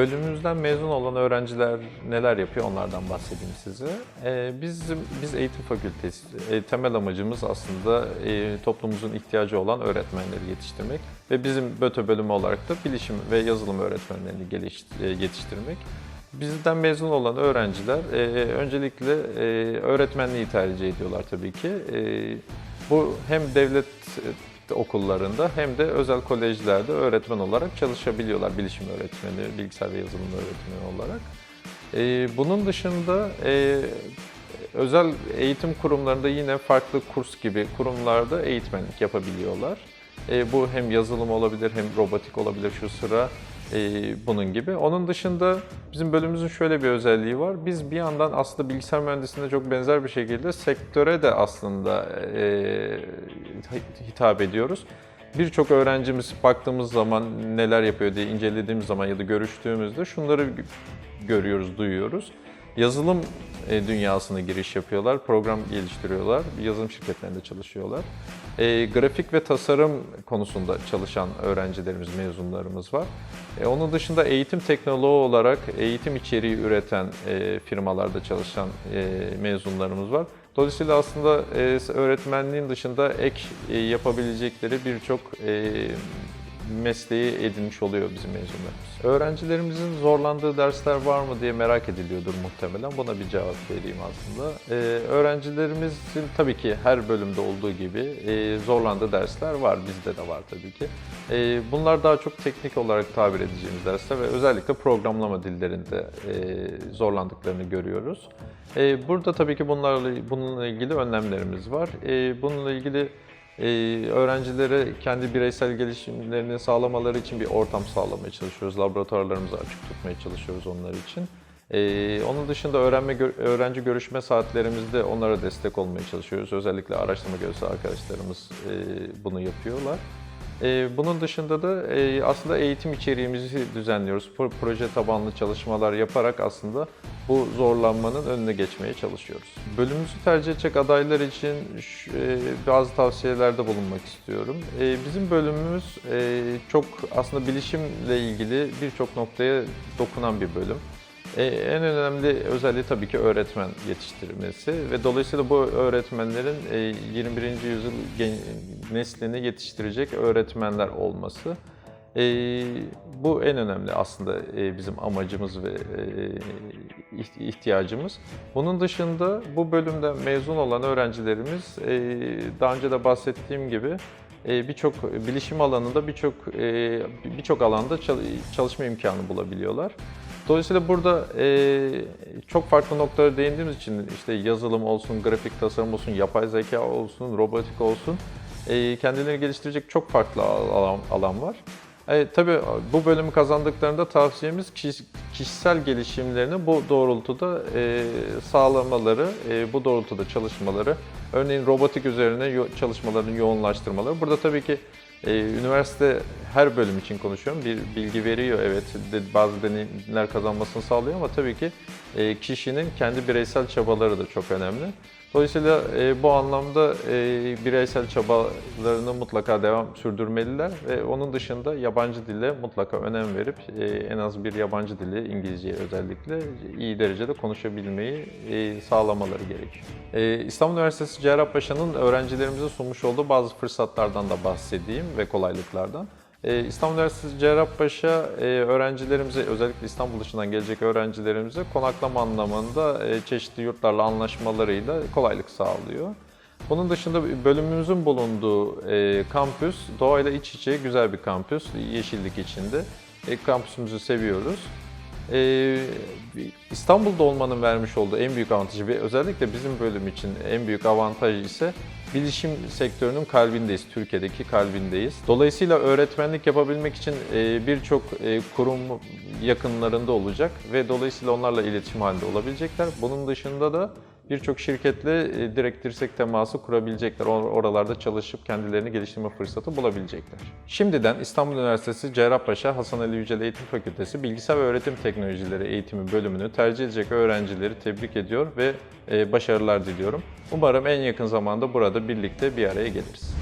Bölümümüzden mezun olan öğrenciler neler yapıyor onlardan bahsedeyim size. Ee, biz biz eğitim fakültesi e, temel amacımız aslında e, toplumumuzun ihtiyacı olan öğretmenleri yetiştirmek ve bizim BÖTÖ bölümü olarak da bilişim ve yazılım öğretmenlerini geliş- e, yetiştirmek. Bizden mezun olan öğrenciler öncelikle öğretmenliği tercih ediyorlar tabii ki. Bu hem devlet okullarında hem de özel kolejlerde öğretmen olarak çalışabiliyorlar. Bilişim öğretmeni, bilgisayar ve yazılım öğretmeni olarak. E, bunun dışında e, özel eğitim kurumlarında yine farklı kurs gibi kurumlarda eğitmenlik yapabiliyorlar. E, bu hem yazılım olabilir hem robotik olabilir şu sıra bunun gibi. Onun dışında bizim bölümümüzün şöyle bir özelliği var. Biz bir yandan aslında bilgisayar mühendisliğine çok benzer bir şekilde sektöre de aslında e, hitap ediyoruz. Birçok öğrencimiz baktığımız zaman neler yapıyor diye incelediğimiz zaman ya da görüştüğümüzde şunları gö- görüyoruz, duyuyoruz. Yazılım e, dünyasına giriş yapıyorlar, program geliştiriyorlar, yazılım şirketlerinde çalışıyorlar. E, grafik ve tasarım konusunda çalışan öğrencilerimiz, mezunlarımız var. E, onun dışında eğitim teknoloğu olarak eğitim içeriği üreten e, firmalarda çalışan e, mezunlarımız var. Dolayısıyla aslında e, öğretmenliğin dışında ek e, yapabilecekleri birçok e, mesleği edinmiş oluyor bizim mezunlarımız. Öğrencilerimizin zorlandığı dersler var mı diye merak ediliyordur muhtemelen. Buna bir cevap vereyim aslında. Ee, öğrencilerimizin tabii ki her bölümde olduğu gibi e, zorlandığı dersler var. Bizde de var tabii ki. E, bunlar daha çok teknik olarak tabir edeceğimiz dersler ve özellikle programlama dillerinde e, zorlandıklarını görüyoruz. E, burada tabii ki bunlarla bununla ilgili önlemlerimiz var. E, bununla ilgili ee, öğrencilere kendi bireysel gelişimlerini sağlamaları için bir ortam sağlamaya çalışıyoruz. Laboratuvarlarımızı açık tutmaya çalışıyoruz onlar için. Ee, onun dışında öğrenme öğrenci görüşme saatlerimizde onlara destek olmaya çalışıyoruz. Özellikle araştırma görevlisi arkadaşlarımız e, bunu yapıyorlar. Ee, bunun dışında da e, aslında eğitim içeriğimizi düzenliyoruz. Pro- Proje tabanlı çalışmalar yaparak aslında bu zorlanmanın önüne geçmeye çalışıyoruz. Bölümümüzü tercih edecek adaylar için e, bazı tavsiyelerde bulunmak istiyorum. E, Bizim bölümümüz çok aslında bilişimle ilgili birçok noktaya dokunan bir bölüm. E, En önemli özelliği tabii ki öğretmen yetiştirmesi ve dolayısıyla bu öğretmenlerin e, 21. yüzyıl gen- neslini yetiştirecek öğretmenler olması. E, bu en önemli aslında e, bizim amacımız ve e, iht- ihtiyacımız. Bunun dışında bu bölümden mezun olan öğrencilerimiz e, daha önce de bahsettiğim gibi e, birçok bilişim alanında birçok e, birçok alanda çal- çalışma imkanı bulabiliyorlar. Dolayısıyla burada e, çok farklı noktalara değindiğimiz için işte yazılım olsun, grafik tasarım olsun, yapay zeka olsun, robotik olsun e, kendilerini geliştirecek çok farklı al- alan, alan var. E, tabii bu bölümü kazandıklarında tavsiyemiz kişi- kişisel gelişimlerini bu doğrultuda e, sağlamaları, e, bu doğrultuda çalışmaları, örneğin robotik üzerine yo- çalışmalarını yoğunlaştırmaları. Burada tabii ki e, üniversite her bölüm için konuşuyorum. Bir bilgi veriyor evet, bazı deneyimler kazanmasını sağlıyor ama tabii ki e, kişinin kendi bireysel çabaları da çok önemli. Dolayısıyla e, bu anlamda e, bireysel çabalarını mutlaka devam sürdürmeliler ve onun dışında yabancı dile mutlaka önem verip e, en az bir yabancı dili İngilizceyi özellikle iyi derecede konuşabilmeyi e, sağlamaları gerekiyor. E, İstanbul Üniversitesi Cerrahpaşa'nın öğrencilerimize sunmuş olduğu bazı fırsatlardan da bahsedeyim ve kolaylıklardan. Ee, İstanbul Üniversitesi Cerrahpaşa e, öğrencilerimize, özellikle İstanbul dışından gelecek öğrencilerimize konaklama anlamında e, çeşitli yurtlarla anlaşmalarıyla kolaylık sağlıyor. Bunun dışında bölümümüzün bulunduğu e, kampüs doğayla iç içe güzel bir kampüs, yeşillik içinde. Kampüsümüzü seviyoruz. Ee, İstanbul'da olmanın vermiş olduğu en büyük avantajı ve özellikle bizim bölüm için en büyük avantaj ise bilişim sektörünün kalbindeyiz, Türkiye'deki kalbindeyiz. Dolayısıyla öğretmenlik yapabilmek için e, birçok e, kurum yakınlarında olacak ve dolayısıyla onlarla iletişim halinde olabilecekler. Bunun dışında da birçok şirketle e, direkt dirsek teması kurabilecekler. Or- Oralarda çalışıp kendilerini geliştirme fırsatı bulabilecekler. Şimdiden İstanbul Üniversitesi Cerrahpaşa Hasan Ali Yücel Eğitim Fakültesi Bilgisayar ve Öğretim Teknolojileri Eğitimi bölümünü tercih edecek öğrencileri tebrik ediyor ve e, başarılar diliyorum. Umarım en yakın zamanda burada birlikte bir araya geliriz.